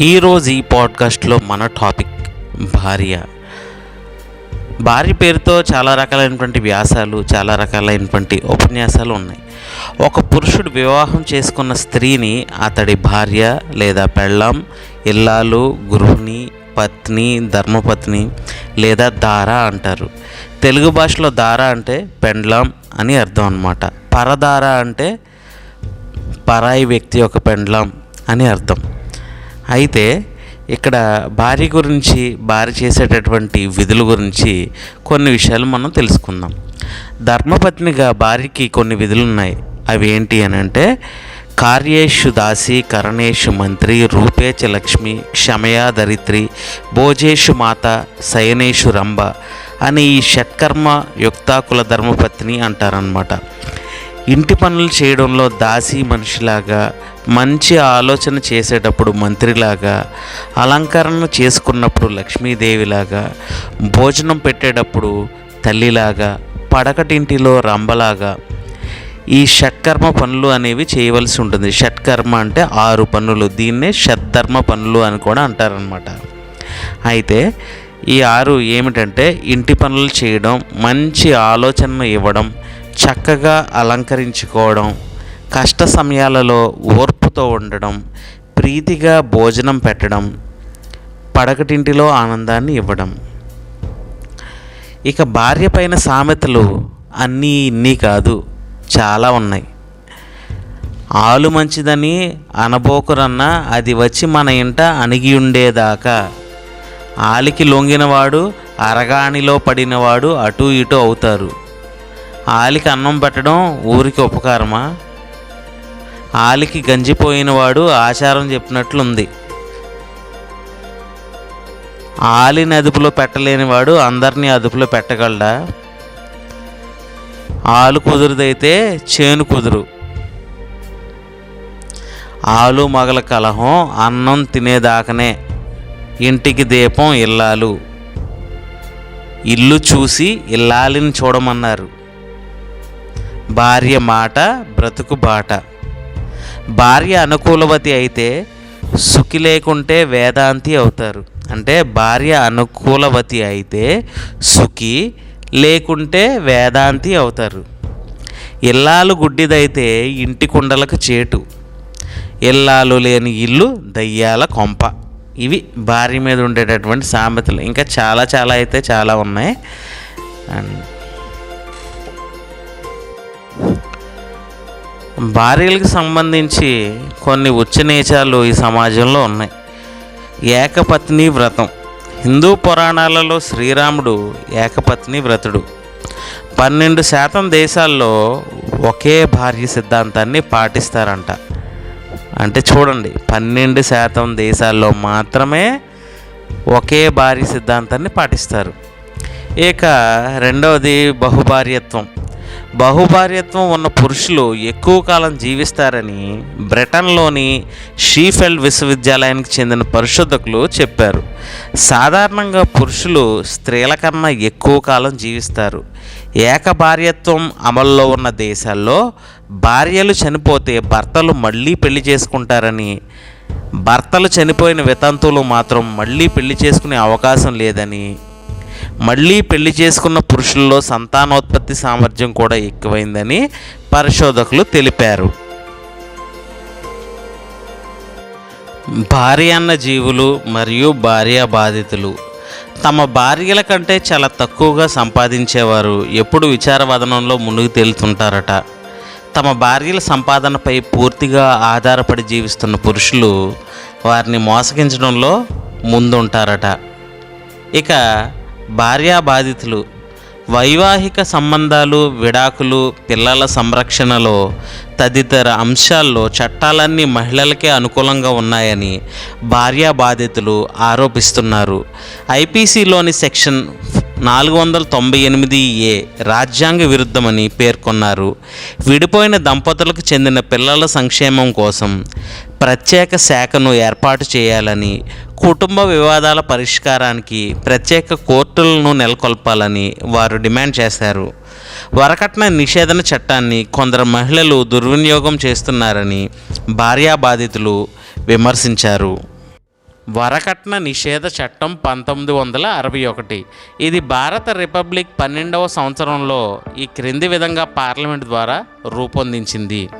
ఈరోజు ఈ పాడ్కాస్ట్లో మన టాపిక్ భార్య. భార్య పేరుతో చాలా రకాలైనటువంటి వ్యాసాలు చాలా రకాలైనటువంటి ఉపన్యాసాలు ఉన్నాయి. ఒక పురుషుడు వివాహం చేసుకున్న స్త్రీని అతడి భార్య లేదా పెళ్ళాం ఇల్లాలు గృహిణి పత్ని ధర్మపత్ని లేదా దార అంటారు. తెలుగు భాషలో దార అంటే పెండ్లాం అని అర్థం అనమాట పరదార అంటే పరాయి వ్యక్తి యొక్క పెండ్లాం అని అర్థం. అయితే ఇక్కడ భార్య గురించి భార్య చేసేటటువంటి విధుల గురించి కొన్ని విషయాలు మనం తెలుసుకుందాం. ధర్మపత్నిగా భార్యకి కొన్ని విధులు ఉన్నాయి. అవి ఏంటి అని అంటే కార్యేషు దాసి కరణేషు మంత్రి రూపేచ లక్ష్మి క్షమయా దరిత్రి భోజేషు మాత శయనేషు రంభ అని ఈ షట్కర్మ యుక్తాకుల ధర్మపత్ని అంటారనమాట ఇంటి పనులు చేయడంలో దాసి మనిషిలాగా మంచి ఆలోచన చేసేటప్పుడు మంత్రిలాగా అలంకరణ చేసుకున్నప్పుడు లక్ష్మీదేవిలాగా భోజనం పెట్టేటప్పుడు తల్లిలాగా పడకటింటిలో రంబలాగా ఈ షట్కర్మ పనులు అనేవి చేయవలసి ఉంటుంది. షట్కర్మ అంటే ఆరు పనులు. దీన్నే షట్ధర్మ పనులు అని కూడా అంటారనమాట అయితే ఈ ఆరు ఏమిటంటే ఇంటి పనులు చేయడం మంచి ఆలోచనను ఇవ్వడం చక్కగా అలంకరించుకోవడం కష్ట సమయాలలో ఓర్పుతో ఉండడం ప్రీతిగా భోజనం పెట్టడం పడకటింటిలో ఆనందాన్ని ఇవ్వడం. ఇక భార్య పైన సామెతలు అన్నీ ఇన్ని కాదు చాలా ఉన్నాయి. ఆలు మంచిదని అనబోకురన్నా అది వచ్చి మన ఇంట అణిగి ఉండేదాకా. ఆలికి లొంగినవాడు అరగాణిలో పడినవాడు అటు ఇటు అవుతారు. ఆలికి అన్నం పెట్టడం ఊరికి ఉపకారమా? ఆలికి గంజిపోయినవాడు ఆచారం చెప్పినట్లుంది. ఆలిని అదుపులో పెట్టలేనివాడు అందరినీ అదుపులో పెట్టగలడా? ఆలు కుదురుదైతే చేను కుదురు. ఆలు మగల కలహం అన్నం తినేదాకనే. ఇంటికి దీపం ఇల్లాలు. ఇల్లు చూసి ఇల్లాలిని చూడమన్నారు. భార్య మాట బ్రతుకు బాట. భార్య అనుకూలవతి అయితే సుఖి లేకుంటే వేదాంతి అవుతారు. అంటే భార్య అనుకూలవతి అయితే సుఖి లేకుంటే వేదాంతి అవుతారు. ఇల్లాలు గుడ్డిదైతే ఇంటి కుండలకు చేటు. ఇల్లాలు లేని ఇల్లు దయ్యాల కొంప. ఇవి భార్య మీద ఉండేటటువంటి సామెతలు. ఇంకా చాలా చాలా అయితే చాలా ఉన్నాయి. అండ్ భార్యలకు సంబంధించి కొన్ని ఉచ్చనీచాలు ఈ సమాజంలో ఉన్నాయి. ఏకపత్ని వ్రతం. హిందూ పురాణాలలో శ్రీరాముడు ఏకపత్ని వ్రతుడు. పన్నెండు శాతం దేశాల్లో ఒకే భార్య సిద్ధాంతాన్ని పాటిస్తారంట. అంటే చూడండి పన్నెండు శాతం దేశాల్లో మాత్రమే ఒకే భార్య సిద్ధాంతాన్ని పాటిస్తారు. ఇక రెండవది బహుభార్యత్వం. బహుభార్యత్వం ఉన్న పురుషులు ఎక్కువ కాలం జీవిస్తారని బ్రిటన్లోని షీఫెల్డ్ విశ్వవిద్యాలయానికి చెందిన పరిశోధకులు చెప్పారు. సాధారణంగా పురుషులు స్త్రీల కన్నా ఎక్కువ కాలం జీవిస్తారు. ఏకభార్యత్వం అమల్లో ఉన్న దేశాల్లో భార్యలు చనిపోతే భర్తలు మళ్ళీ పెళ్ళి చేసుకుంటారని భర్తలు చనిపోయిన వితంతువులు మాత్రం మళ్ళీ పెళ్ళి చేసుకునే అవకాశం లేదని మళ్ళీ పెళ్ళి చేసుకున్న పురుషుల్లో సంతానోత్పత్తి సామర్థ్యం కూడా ఎక్కువైందని పరిశోధకులు తెలిపారు. భార్య అన్న జీవులు మరియు భార్య బాధితులు తమ భార్యల కంటే చాలా తక్కువగా సంపాదించేవారు ఎప్పుడు విచారవదనంలో మునిగి తేలుతుంటారట. తమ భార్యల సంపాదనపై పూర్తిగా ఆధారపడి జీవిస్తున్న పురుషులు వారిని మోసగించడంలో ముందుంటారట. ఇక భార్యా బాధితులు వైవాహిక సంబంధాలు విడాకులు పిల్లల సంరక్షణలో తదితర అంశాల్లో చట్టాలన్నీ మహిళలకే అనుకూలంగా ఉన్నాయని భార్యా బాధితులు ఆరోపిస్తున్నారు. ఐపీసీలోని సెక్షన్ నాలుగు వందల తొంభై ఎనిమిది ఏ రాజ్యాంగ విరుద్ధమని పేర్కొన్నారు. విడిపోయిన దంపతులకు చెందిన పిల్లల సంక్షేమం కోసం ప్రత్యేక శాఖను ఏర్పాటు చేయాలని కుటుంబ వివాదాల పరిష్కారానికి ప్రత్యేక కోర్టులను నెలకొల్పాలని వారు డిమాండ్ చేశారు. వరకట్న నిషేధన చట్టాన్ని కొందరు మహిళలు దుర్వినియోగం చేస్తున్నారని భార్యా బాధితులు విమర్శించారు. వరకట్న నిషేధ చట్టం పంతొమ్మిది వందల అరవై ఒకటి. ఇది భారత రిపబ్లిక్ పన్నెండవ సంవత్సరంలో ఈ క్రింది విధంగా పార్లమెంట్ ద్వారా రూపొందించింది.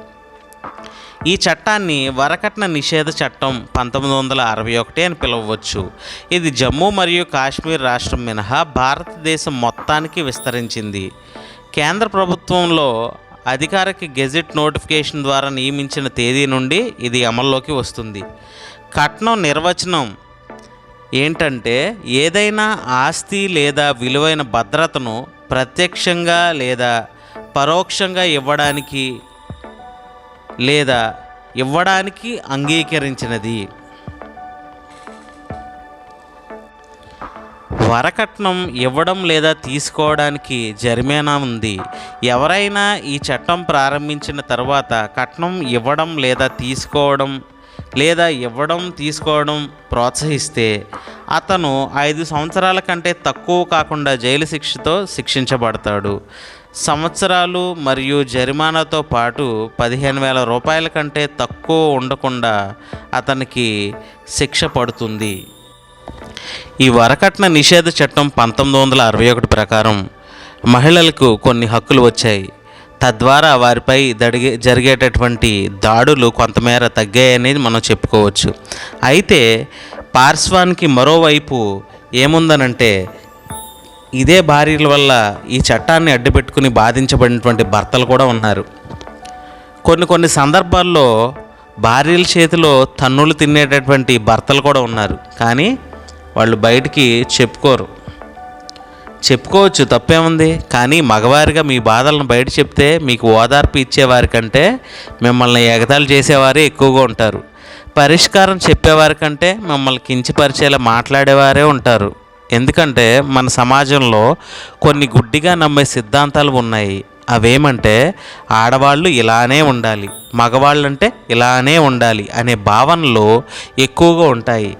ఈ చట్టాన్ని వరకట్న నిషేధ చట్టం పంతొమ్మిది వందల అరవై ఒకటి అని పిలవవచ్చు. ఇది జమ్మూ మరియు కాశ్మీర్ రాష్ట్రం మినహా భారతదేశం మొత్తానికి విస్తరించింది. కేంద్ర ప్రభుత్వంలో అధికారిక గెజిట్ నోటిఫికేషన్ ద్వారా నియమించిన తేదీ నుండి ఇది అమల్లోకి వస్తుంది. కట్నం నిర్వచనం ఏంటంటే ఏదైనా ఆస్తి లేదా విలువైన భద్రతను ప్రత్యక్షంగా లేదా పరోక్షంగా ఇవ్వడానికి లేదా ఇవ్వడానికి అంగీకరించినది. వరకట్నం ఇవ్వడం లేదా తీసుకోవడానికి జరిమానా ఉంది. ఎవరైనా ఈ చట్టం ప్రారంభించిన తర్వాత కట్నం ఇవ్వడం లేదా తీసుకోవడం లేదా ఇవ్వడం తీసుకోవడం ప్రోత్సహిస్తే అతను ఐదు సంవత్సరాల కంటే తక్కువ కాకుండా జైలు శిక్షతో శిక్షించబడతాడు. సంవత్సరాలు మరియు జరిమానాతో పాటు పదిహేను వేల రూపాయల కంటే తక్కువ ఉండకుండా అతనికి శిక్ష పడుతుంది. ఈ వరకట్న నిషేధ చట్టం పంతొమ్మిది వందల అరవై ఒకటి ప్రకారం మహిళలకు కొన్ని హక్కులు వచ్చాయి. తద్వారా వారిపై దడిగే జరిగేటటువంటి దాడులు కొంతమేర తగ్గాయనేది మనం చెప్పుకోవచ్చు. అయితే పార్శ్వానికి మరోవైపు ఏముందనంటే ఇదే భార్యల వల్ల ఈ చట్టాన్ని అడ్డుపెట్టుకుని బాధించబడినటువంటి భర్తలు కూడా ఉన్నారు. కొన్ని కొన్ని సందర్భాల్లో భార్యల చేతిలో తన్నులు తినేటటువంటి భర్తలు కూడా ఉన్నారు. కానీ వాళ్ళు బయటికి చెప్పుకోరు. చెప్పుకోవచ్చు తప్పేముంది? కానీ మగవారిగా మీ బాధలను బయట చెప్తే మీకు ఓదార్పు ఇచ్చేవారి కంటే మిమ్మల్ని ఎగతాలు చేసేవారే ఎక్కువగా ఉంటారు. పరిష్కారం చెప్పేవారి కంటే మిమ్మల్ని కించపరిచేలా మాట్లాడేవారే ఉంటారు. ఎందుకంటే మన సమాజంలో కొన్ని గుడ్డిగా నమ్మే సిద్ధాంతాలు ఉన్నాయి. అవేమంటే ఆడవాళ్ళు ఇలానే ఉండాలి మగవాళ్ళంటే ఇలానే ఉండాలి అనే భావనలు ఎక్కువగా ఉంటాయి.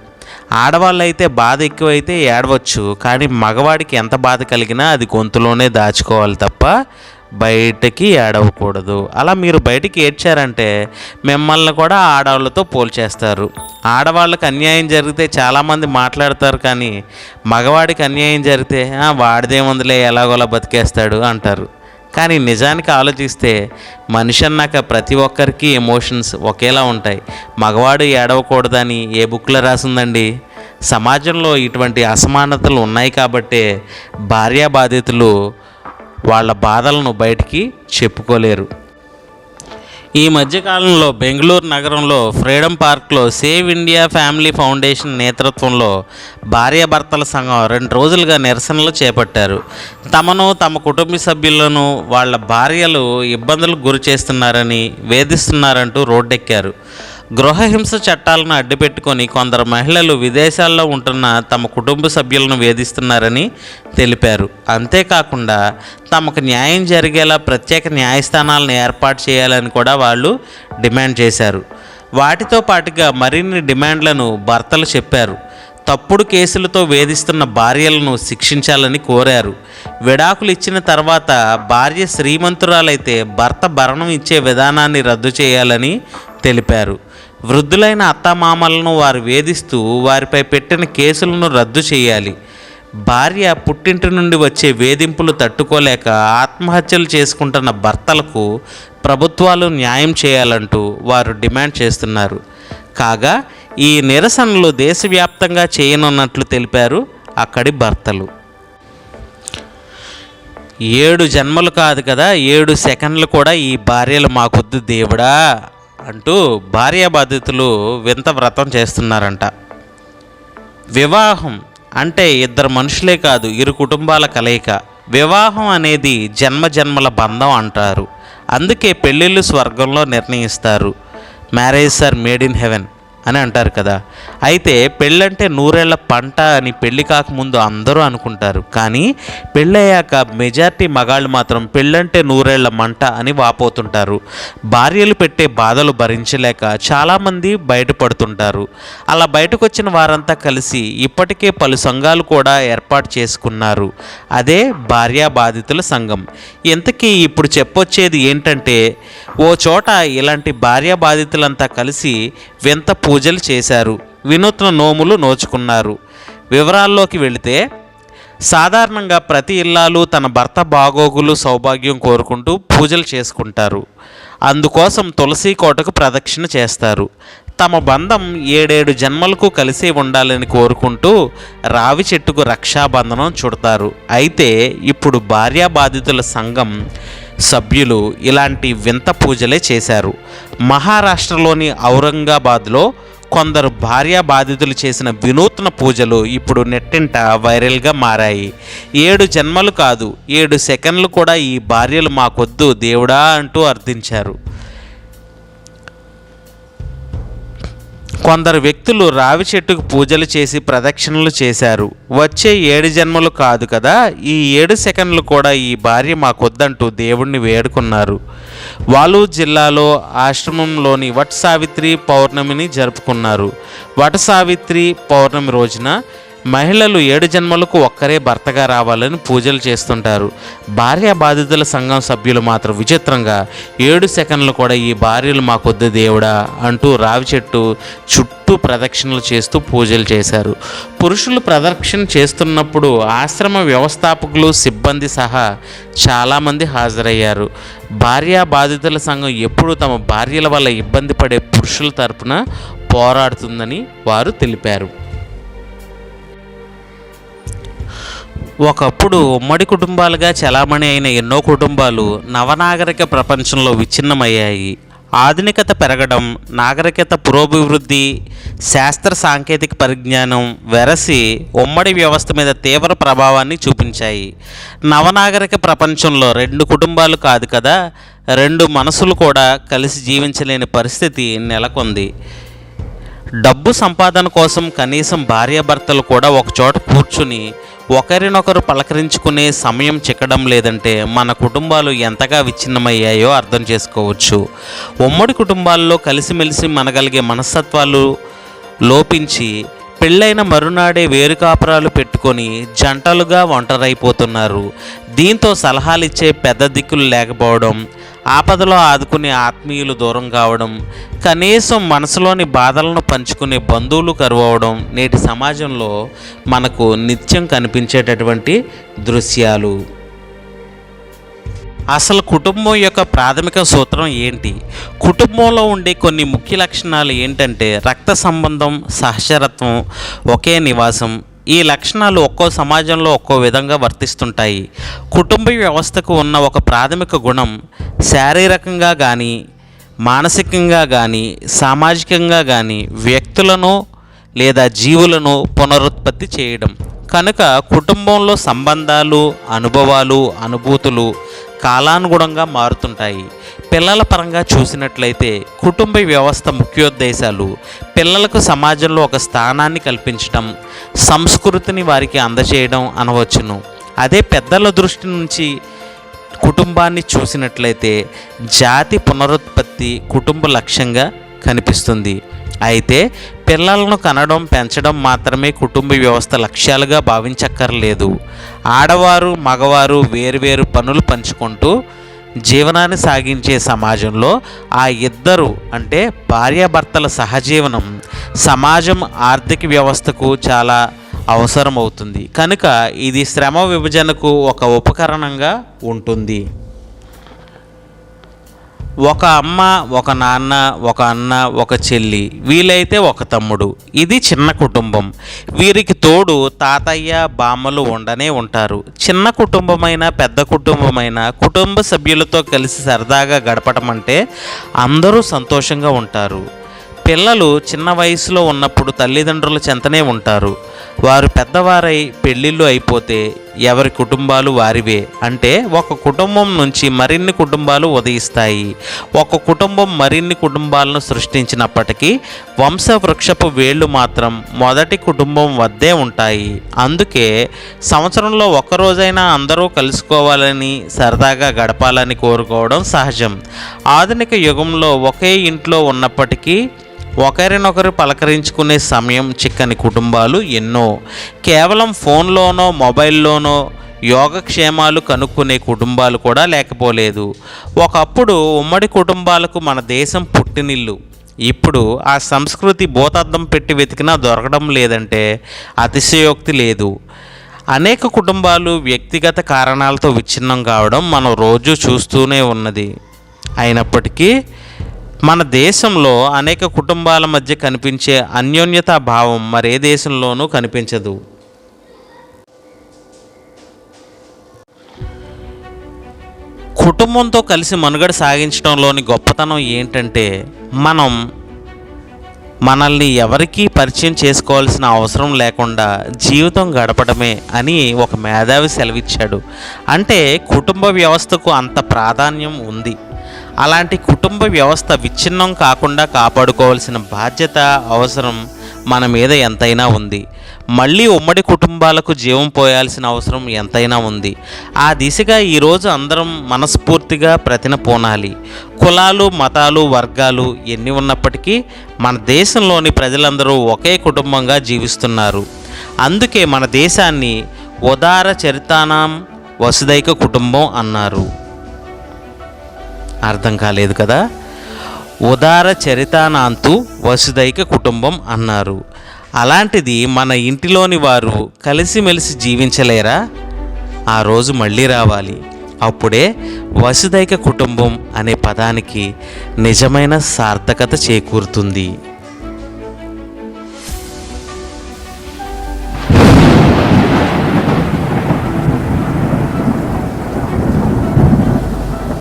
ఆడవాళ్ళైతే బాధ ఎక్కువైతే ఏడవచ్చు కానీ మగవాడికి ఎంత బాధ కలిగినా అది గొంతులోనే దాచుకోవాలి తప్ప బయటకి ఏడవకూడదు. అలా మీరు బయటికి ఏడ్చారంటే మిమ్మల్ని కూడా ఆడవాళ్ళతో పోల్చేస్తారు. ఆడవాళ్ళకి అన్యాయం జరిగితే చాలామంది మాట్లాడతారు కానీ మగవాడికి అన్యాయం జరిగితే "ఆ, వాడిదేముందిలే ఎలాగోలా బతికేస్తాడు అంటారు. కానీ నిజానికి ఆలోచిస్తే మనిషి అన్నాక ప్రతి ఒక్కరికి ఎమోషన్స్ ఒకేలా ఉంటాయి. మగవాడు ఏడవకూడదని ఏ బుక్లో రాసిందండి? సమాజంలో ఇటువంటి అసమానతలు ఉన్నాయి కాబట్టే భార్యా బాధితులు వాళ్ళ బాధలను బయటికి చెప్పుకోలేరు. ఈ మధ్యకాలంలో బెంగళూరు నగరంలో ఫ్రీడమ్ పార్క్లో సేవ్ ఇండియా ఫ్యామిలీ ఫౌండేషన్ నేతృత్వంలో భార్యాభర్తల సంఘం రెండు రోజులుగా నిరసనలు చేపట్టారు. తమను తమ కుటుంబ సభ్యులను వాళ్ళ భార్యలు ఇబ్బందులకు గురి చేస్తున్నారని వేధిస్తున్నారంటూ రోడ్డెక్కారు. గృహహింస చట్టాలను అడ్డుపెట్టుకొని కొందరు మహిళలు విదేశాల్లో ఉంటున్న తమ కుటుంబ సభ్యులను వేధిస్తున్నారని తెలిపారు. అంతేకాకుండా తమకు న్యాయం జరిగేలా ప్రత్యేక న్యాయస్థానాలను ఏర్పాటు చేయాలని కూడా వాళ్ళు డిమాండ్ చేశారు. వాటితో పాటుగా మరిన్ని డిమాండ్లను భర్తలు చెప్పారు. తప్పుడు కేసులతో వేధిస్తున్న భార్యలను శిక్షించాలని కోరారు. విడాకులు ఇచ్చిన తర్వాత భార్య శ్రీమంతురాలైతే భర్త భరణం ఇచ్చే విధానాన్ని రద్దు చేయాలని తెలిపారు. వృద్ధులైన అత్తమామలను వారు వేధిస్తూ వారిపై పెట్టిన కేసులను రద్దు చేయాలి. భార్య పుట్టింటి నుండి వచ్చే వేధింపులు తట్టుకోలేక ఆత్మహత్యలు చేసుకుంటున్న భర్తలకు ప్రభుత్వాలు న్యాయం చేయాలంటూ వారు డిమాండ్ చేస్తున్నారు. కాగా ఈ నిరసనలు దేశవ్యాప్తంగా చేయనున్నట్లు తెలిపారు అక్కడి భర్తలు. ఏడు జన్మలు కాదు కదా ఏడు సెకండ్లు కూడా ఈ భార్యలు మాకొద్దు దేవుడా. అంటూ భార్య బాధితులు వింత వ్రతం చేస్తున్నారంట. వివాహం అంటే ఇద్దరు మనుషులే కాదు ఇరు కుటుంబాల కలయిక. వివాహం అనేది జన్మ జన్మల బంధం అంటారు. అందుకే పెళ్ళిళ్ళు స్వర్గంలో నిర్ణయిస్తారు. Marriage are made in heaven. అని అంటారు కదా. అయితే పెళ్ళంటే నూరేళ్ళ పంట అని పెళ్ళి కాకముందు అందరూ అనుకుంటారు. కానీ పెళ్ళయ్యాక మెజారిటీ మగాళ్ళు మాత్రం పెళ్ళంటే నూరేళ్ళ మంట అని వాపోతుంటారు. భార్యలు పెట్టే బాధలు భరించలేక చాలామంది బయటపడుతుంటారు. అలా బయటకు వచ్చిన వారంతా కలిసి ఇప్పటికే పలు సంఘాలు కూడా ఏర్పాటు చేసుకున్నారు. అదే భార్యా బాధితుల సంఘం. ఇంతకీ ఇప్పుడు చెప్పొచ్చేది ఏంటంటే ఓ చోట ఇలాంటి భార్యా బాధితులంతా కలిసి వింత పూజలు చేశారు. వినూత్న నోములు నోచుకున్నారు. వివరాల్లోకి వెళితే సాధారణంగా ప్రతి ఇల్లాలు తన భర్త బాగోగులు సౌభాగ్యం కోరుకుంటూ పూజలు చేసుకుంటారు. అందుకోసం తులసి కోటకు ప్రదక్షిణ చేస్తారు. తమ బంధం ఏడేడు జన్మలకు కలిసి ఉండాలని కోరుకుంటూ రావి చెట్టుకు రక్షాబంధనం చుడతారు. అయితే ఇప్పుడు భార్యా బాధితుల సంఘం సభ్యులు ఇలాంటి వింత పూజలే చేశారు. మహారాష్ట్రలోని ఔరంగాబాద్లో కొందరు భార్యా బాధితులు చేసిన వినూత్న పూజలు ఇప్పుడు నెట్టింట వైరల్గా మారాయి. ఏడు జన్మలు కాదు ఏడు సెకండ్లు కూడా ఈ భార్యలు మాకొద్దు దేవుడా అంటూ అర్థించారు. కొందరు వ్యక్తులు రావి చెట్టుకు పూజలు చేసి ప్రదక్షిణలు చేశారు. వచ్చే ఏడు జన్మలు కాదు కదా ఈ ఏడు సెకండ్లు కూడా ఈ భార్య మాకొద్దంటూ దేవుణ్ణి వేడుకున్నారు. వాలు జిల్లాలో ఆశ్రమంలోని వట్ సావిత్రి పౌర్ణమిని జరుపుకున్నారు. వట సావిత్రి పౌర్ణమి రోజున మహిళలు ఏడు జన్మలకు ఒక్కరే భర్తగా రావాలని పూజలు చేస్తుంటారు. భార్య బాధితుల సంఘం సభ్యులు మాత్రం విచిత్రంగా ఏడు సెకండ్లు కూడా ఈ భార్యలు మాకొద్దు దేవుడా అంటూ రావి చెట్టు చుట్టూ ప్రదక్షిణలు చేస్తూ పూజలు చేశారు. పురుషులు ప్రదక్షిణ చేస్తున్నప్పుడు ఆశ్రమ వ్యవస్థాపకులు సిబ్బంది సహా చాలామంది హాజరయ్యారు. భార్య బాధితుల సంఘం ఎప్పుడూ తమ భార్యల వల్ల ఇబ్బంది పడే పురుషుల తరపున పోరాడుతుందని వారు తెలిపారు. ఒకప్పుడు ఉమ్మడి కుటుంబాలుగా చలామణి అయిన ఎన్నో కుటుంబాలు నవనాగరిక ప్రపంచంలో విచ్ఛిన్నమయ్యాయి. ఆధునికత పెరగడం నాగరికత పురోభివృద్ధి శాస్త్ర సాంకేతిక పరిజ్ఞానం వెరసి ఉమ్మడి వ్యవస్థ మీద తీవ్ర ప్రభావాన్ని చూపించాయి. నవనాగరిక ప్రపంచంలో రెండు కుటుంబాలు కాదు కదా రెండు మనసులు కూడా కలిసి జీవించలేని పరిస్థితి నెలకొంది. డబ్బు సంపాదన కోసం కనీసం భార్యాభర్తలు కూడా ఒకచోట కూర్చుని ఒకరినొకరు పలకరించుకునే సమయం చిక్కడం లేదంటే మన కుటుంబాలు ఎంతగా విచ్ఛిన్నమయ్యాయో అర్థం చేసుకోవచ్చు. ఉమ్మడి కుటుంబాల్లో కలిసిమెలిసి మనగలిగే మనస్తత్వాలు లోపించి పెళ్ళైన మరునాడే వేరు కాపురాలు పెట్టుకొని జంటలుగా ఒంటరైపోతున్నారు. దీంతో సలహాలు ఇచ్చే పెద్ద దిక్కులు లేకపోవడం ఆపదలో ఆదుకునే ఆత్మీయులు దూరం కావడం కనీసం మనసులోని బాధలను పంచుకునే బంధువులు కరువవడం నేటి సమాజంలో మనకు నిత్యం కనిపించేటటువంటి దృశ్యాలు. అసలు కుటుంబం యొక్క ప్రాథమిక సూత్రం ఏంటి? కుటుంబంలో ఉండే కొన్ని ముఖ్య లక్షణాలు ఏంటంటే రక్త సంబంధం సహచరత్వం ఒకే నివాసం ఈ లక్షణాలు ఒక్కో సమాజంలో ఒక్కో విధంగా వర్తిస్తుంటాయి. కుటుంబ వ్యవస్థకు ఉన్న ఒక ప్రాథమిక గుణం శారీరకంగా కానీ మానసికంగా కానీ సామాజికంగా కానీ వ్యక్తులను లేదా జీవులను పునరుత్పత్తి చేయడం. కనుక కుటుంబంలో సంబంధాలు అనుభవాలు అనుభూతులు కాలానుగుణంగా మారుతుంటాయి. పిల్లల పరంగా చూసినట్లయితే కుటుంబ వ్యవస్థ ముఖ్యోద్దేశాలు పిల్లలకు సమాజంలో ఒక స్థానాన్ని కల్పించడం సంస్కృతిని వారికి అందజేయడం అనవచ్చును. అదే పెద్దల దృష్టి నుంచి కుటుంబాన్ని చూసినట్లయితే జాతి పునరుత్పత్తి కుటుంబ లక్ష్యంగా కనిపిస్తుంది. అయితే పిల్లలను కనడం పెంచడం మాత్రమే కుటుంబ వ్యవస్థ లక్ష్యాలుగా భావించక్కర్లేదు. ఆడవారు మగవారు వేరువేరు పనులు పంచుకుంటూ జీవనాన్ని సాగించే సమాజంలో ఆ ఇద్దరు అంటే భార్యాభర్తల సహజీవనం సమాజం ఆర్థిక వ్యవస్థకు చాలా అవసరమవుతుంది. కనుక ఇది శ్రమ విభజనకు ఒక ఉపకరణంగా ఉంటుంది. ఒక అమ్మ ఒక నాన్న ఒక అన్న ఒక చెల్లి వీలైతే ఒక తమ్ముడు. ఇది చిన్న కుటుంబం. వీరికి తోడు తాతయ్య బామ్మలు ఉండనే ఉంటారు. చిన్న కుటుంబమైన పెద్ద కుటుంబమైన కుటుంబ సభ్యులతో కలిసి సరదాగా గడపడం అంటే అందరూ సంతోషంగా ఉంటారు. పిల్లలు చిన్న వయసులో ఉన్నప్పుడు తల్లిదండ్రుల చెంతనే ఉంటారు. వారు పెద్దవారై పెళ్ళిళ్ళు అయిపోతే ఎవరి కుటుంబాలు వారివే. అంటే ఒక కుటుంబం నుంచి మరిన్ని కుటుంబాలు ఉదయిస్తాయి. ఒక కుటుంబం మరిన్ని కుటుంబాలను సృష్టించినప్పటికీ వంశవృక్షపు వేళ్ళు మాత్రం మొదటి కుటుంబం వద్దే ఉంటాయి. అందుకే సంవత్సరంలో ఒక్కరోజైనా అందరూ కలుసుకోవాలని సరదాగా గడపాలని కోరుకోవడం సహజం. ఆధునిక యుగంలో ఒకే ఇంట్లో ఉన్నప్పటికీ ఒకరినొకరు పలకరించుకునే సమయం చిక్కని కుటుంబాలు ఎన్నో. కేవలం ఫోన్లోనో మొబైల్లోనో యోగక్షేమాలు కనుక్కునే కుటుంబాలు కూడా లేకపోలేదు. ఒకప్పుడు ఉమ్మడి కుటుంబాలకు మన దేశం పుట్టినిల్లు. ఇప్పుడు ఆ సంస్కృతి భూతార్థం పెట్టి వెతికినా దొరకడం లేదంటే అతిశయోక్తి లేదు. అనేక కుటుంబాలు వ్యక్తిగత కారణాలతో విచ్ఛిన్నం కావడం మనం రోజు చూస్తూనే ఉన్నది. అయినప్పటికీ మన దేశంలో అనేక కుటుంబాల మధ్య కనిపించే అన్యోన్యతా భావం మరే దేశంలోనూ కనిపించదు. కుటుంబంతో కలిసి మనుగడ సాగించడంలోని గొప్పతనం ఏంటంటే మనం మనల్ని ఎవరికీ పరిచయం చేసుకోవాల్సిన అవసరం లేకుండా జీవితం గడపడమే అని ఒక మేధావి సెలవిచ్చాడు. అంటే కుటుంబ వ్యవస్థకు అంత ప్రాధాన్యం ఉంది. అలాంటి కుటుంబ వ్యవస్థ విచ్ఛిన్నం కాకుండా కాపాడుకోవాల్సిన బాధ్యత అవసరం మన మీద ఎంతైనా ఉంది. మళ్ళీ ఉమ్మడి కుటుంబాలకు జీవం పోయాల్సిన అవసరం ఎంతైనా ఉంది. ఆ దిశగా ఈరోజు అందరం మనస్ఫూర్తిగా ప్రతిన పోనాలి. కులాలు మతాలు వర్గాలు ఎన్ని ఉన్నప్పటికీ మన దేశంలోని ప్రజలందరూ ఒకే కుటుంబంగా జీవిస్తున్నారు. అందుకే మన దేశాన్ని ఉదార చరితానం వసుదైక కుటుంబం అన్నారు. అర్థం కాలేదు కదా? ఉదార చరితానాంతు వసుదైక కుటుంబం అన్నారు. అలాంటిది మన ఇంటిలోని వారు కలిసిమెలిసి జీవించలేరా? ఆ రోజు మళ్ళీ రావాలి. అప్పుడే వసుదైక కుటుంబం అనే పదానికి నిజమైన సార్థకత చేకూరుతుంది.